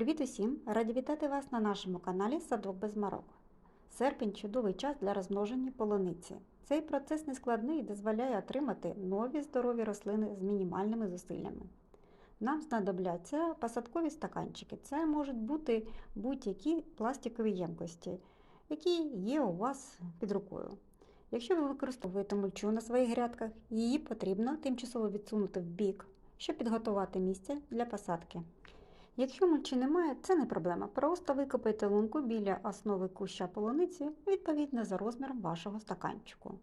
Привіт усім! Раді вітати вас на нашому каналі Садок без марок. Серпень чудовий час для розмноження полуниці. Цей процес нескладний і дозволяє отримати нові здорові рослини з мінімальними зусиллями. Нам знадобляться посадкові стаканчики. Це можуть бути будь-які пластикові ємкості, які є у вас під рукою. Якщо ви використовуєте мульчу на своїх грядках, її потрібно тимчасово відсунути в бік, щоб підготувати місце для посадки. Якщо мульчі немає, це не проблема. Просто викопайте лунку біля основи куща полуниці відповідно за розміром вашого стаканчику.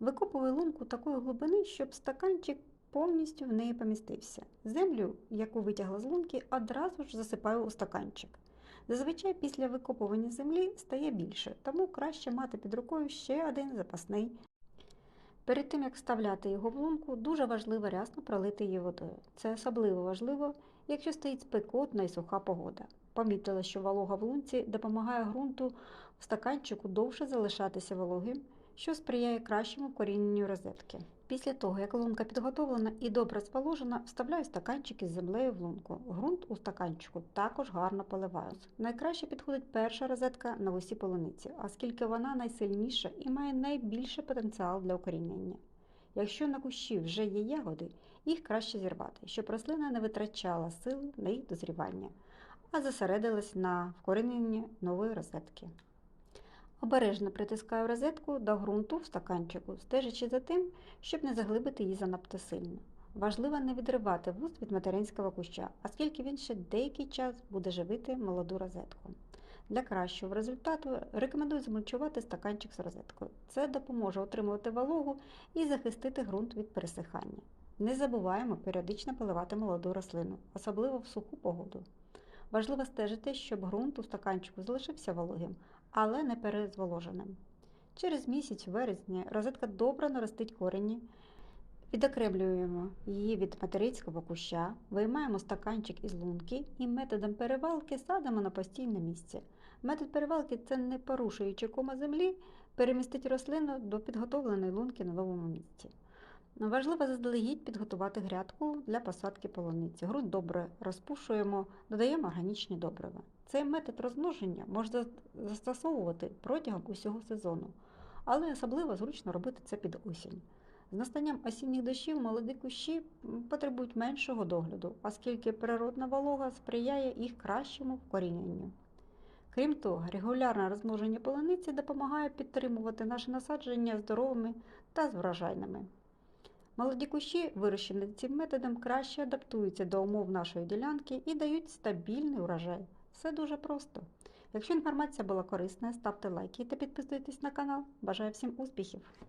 Викопуй лунку такої глибини, щоб стаканчик повністю в неї помістився. Землю, яку витягла з лунки, одразу ж засипаю у стаканчик. Зазвичай після викопування землі стає більше, тому краще мати під рукою ще один запасний. Перед тим, як вставляти його в лунку, дуже важливо рясно пролити її водою. Це особливо важливо, якщо стоїть спекотна і суха погода. Помітила, що волога в лунці допомагає ґрунту в стаканчику довше залишатися вологим, що сприяє кращому корінню розетки. Після того, як лунка підготовлена і добре зволожена, вставляю стаканчик із землею в лунку. Грунт у стаканчику також гарно поливаю. Найкраще підходить перша розетка на усі полуниці, оскільки вона найсильніша і має найбільший потенціал для укорінення. Якщо на кущі вже є ягоди, їх краще зірвати, щоб рослина не витрачала сили на їх дозрівання, а зосередилась на вкоріненні нової розетки. Обережно притискаю розетку до ґрунту в стаканчику, стежачи за тим, щоб не заглибити її занадто сильно. Важливо не відривати вуст від материнського куща, оскільки він ще деякий час буде живити молоду розетку. Для кращого результату рекомендую змульчувати стаканчик з розеткою. Це допоможе отримувати вологу і захистити ґрунт від пересихання. Не забуваємо періодично поливати молоду рослину, особливо в суху погоду. Важливо стежити, щоб ґрунт у стаканчику залишився вологим, але не перезволоженим. Через місяць, в вересні, розетка добре наростить корені. Відокремлюємо її від материнського куща, виймаємо стаканчик із лунки і методом перевалки садимо на постійне місце. Метод перевалки це не порушуючи кома землі, перемістить рослину до підготовленої лунки на новому місці. Важливо заздалегідь підготувати грядку для посадки полуниці. Грунт добре розпушуємо, додаємо органічні добрива. Цей метод розмноження можна застосовувати протягом усього сезону, але особливо зручно робити це під осінь. З настанням осінніх дощів молоді кущі потребують меншого догляду, оскільки природна волога сприяє їх кращому вкоріненню. Крім того, регулярне розмноження полуниці допомагає підтримувати наше насадження здоровими та врожайними. Молоді кущі, вирощені цим методом, краще адаптуються до умов нашої ділянки і дають стабільний урожай. Все дуже просто. Якщо інформація була корисна, ставте лайки та підписуйтесь на канал. Бажаю всім успіхів!